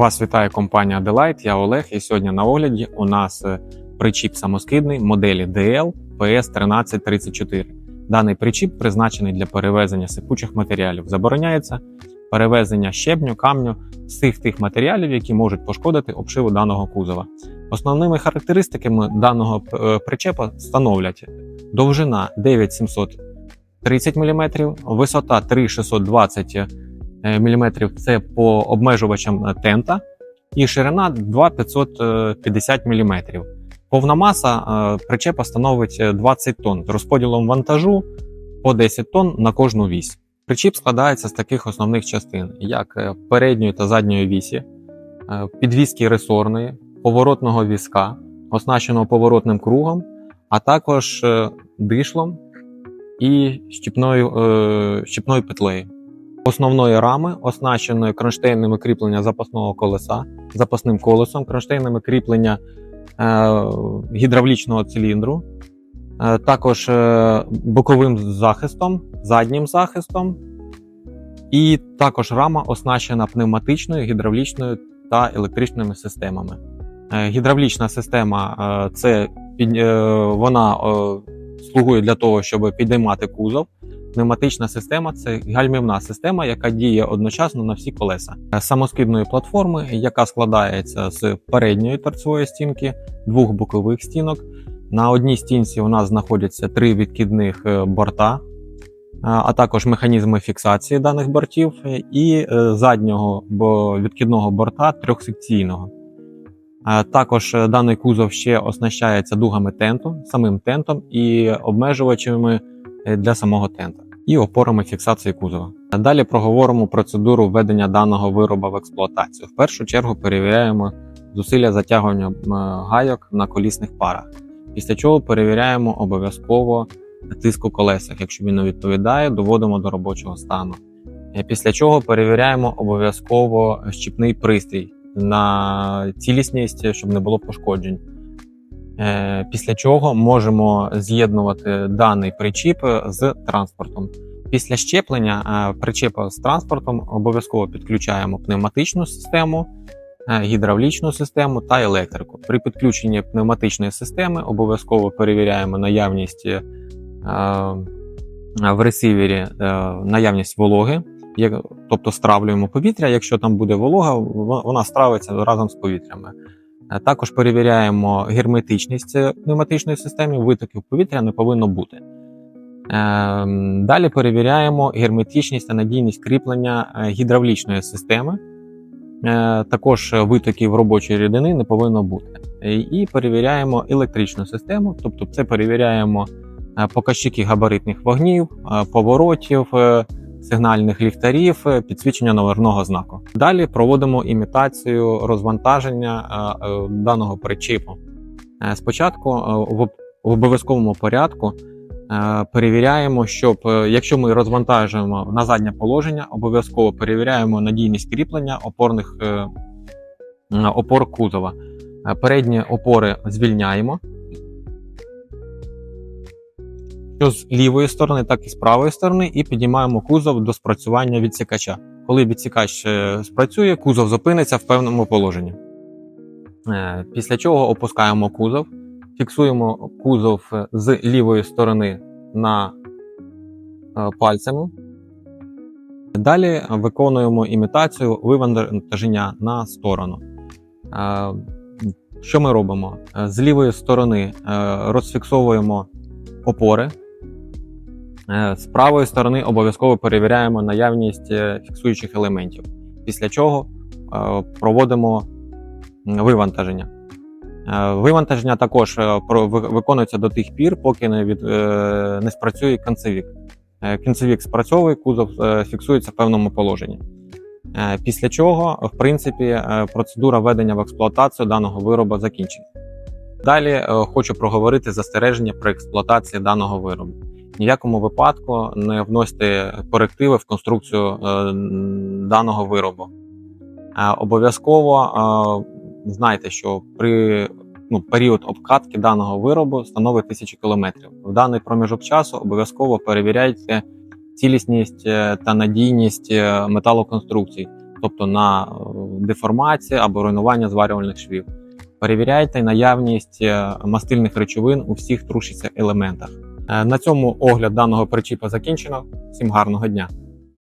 Вас вітає компанія Delight, я Олег, і сьогодні на огляді у нас е, причіп самоскидний моделі DL PS1334. Даний причіп призначений для перевезення сипучих матеріалів. Забороняється перевезення щебню, камню, всіх тих матеріалів, які можуть пошкодити обшиву даного кузова. Основними характеристиками даного е, причепа становлять довжина 9730 мм, висота 3620 мм це по обмежувачам тента, і ширина 2550 мм. Повна маса е, причепа становить 20 тонн з розподілом вантажу по 10 тонн на кожну вісь. Причіп складається з таких основних частин, як е, передньої та задньої вісі, е, підвіски ресорної, поворотного візка, оснащеного поворотним кругом, а також дишлом і щіпною, щіпною петлею основної рами, оснащеної кронштейнами кріплення запасного колеса, запасним колесом, кронштейнами кріплення е, гідравлічного циліндру, е, також е, боковим захистом, заднім захистом, і також рама оснащена пневматичною, гідравлічною та електричними системами. Е, гідравлічна система е, це е, вона слугує для того, щоб підіймати кузов. Пневматична система це гальмівна система, яка діє одночасно на всі колеса самоскидної платформи, яка складається з передньої торцевої стінки, двох бокових стінок. На одній стінці у нас знаходяться три відкидних е, борта, а також механізми фіксації даних бортів, і е, заднього відкидного борта трьохсекційного. Також е, даний кузов ще оснащається дугами тенту, самим тентом і обмежувачами Е, для самого тента і опорами фіксації кузова. Далі проговоримо процедуру введення даного вироба в експлуатацію. В першу чергу перевіряємо зусилля затягування гайок на колісних парах, після чого перевіряємо обов'язково тиск у колесах. Якщо він не відповідає, доводимо до робочого стану. Е, після чого перевіряємо обов'язково щіпний пристрій на цілісність, щоб не було пошкоджень. Е, після чого можемо з'єднувати даний причіп з транспортом. Після щеплення е, причепа з транспортом обов'язково підключаємо пневматичну систему, е, гідравлічну систему та електрику. При підключенні пневматичної системи обов'язково перевіряємо наявність в ресивері наявність вологи, тобто стравлюємо повітря. Якщо там буде волога, вона стравиться разом з повітрями. Е, також перевіряємо герметичність пневматичної системи, витоків повітря не повинно бути. Ем, далі перевіряємо герметичність та надійність кріплення е, гідравлічної системи. Е, також витоків робочої рідини не повинно бути. І перевіряємо електричну систему, тобто це перевіряємо показчики габаритних вогнів, поворотів, сигнальних ліхтарів, е, підсвічення номерного знаку. Далі проводимо імітацію розвантаження е, е, даного причіпу. Спочатку в обов'язковому порядку перевіряємо, щоб якщо ми розвантажуємо на заднє положення, обов'язково перевіряємо надійність кріплення опорних опор кузова. Передні опори звільняємо. Що з лівої сторони, так і з правої сторони, і підіймаємо кузов до спрацювання відсікача. Коли відсікач е, спрацює, кузов зупиниться в певному положенні. Е, після чого опускаємо кузов, фіксуємо кузов з лівої сторони на е, пальцями. Далі виконуємо імітацію вивантаження на сторону. Що ми робимо? З лівої сторони розфіксовуємо опори. Е, з правої сторони обов'язково перевіряємо наявність е, фіксуючих елементів, після чого е, проводимо вивантаження. Вивантаження також виконується до тих пір, поки не від, не спрацює кінцевік. Кінцевік спрацьовує, кузов фіксується в певному положенні. Після чого, в принципі, процедура введення в експлуатацію даного виробу закінчена. Далі хочу проговорити застереження при експлуатації даного виробу ніякому випадку не вносьте корективи в конструкцію е, даного виробу. Е, обов'язково е, знайте, що при ну, період обкатки даного виробу становить тисячі кілометрів. В даний проміжок часу обов'язково перевіряйте цілісність та надійність металоконструкцій. Тобто на деформації або руйнування зварювальних швів. Перевіряйте наявність мастильних речовин у всіх трушиться елементах. Е, На цьому огляд даного причіпа закінчено. Всім гарного дня!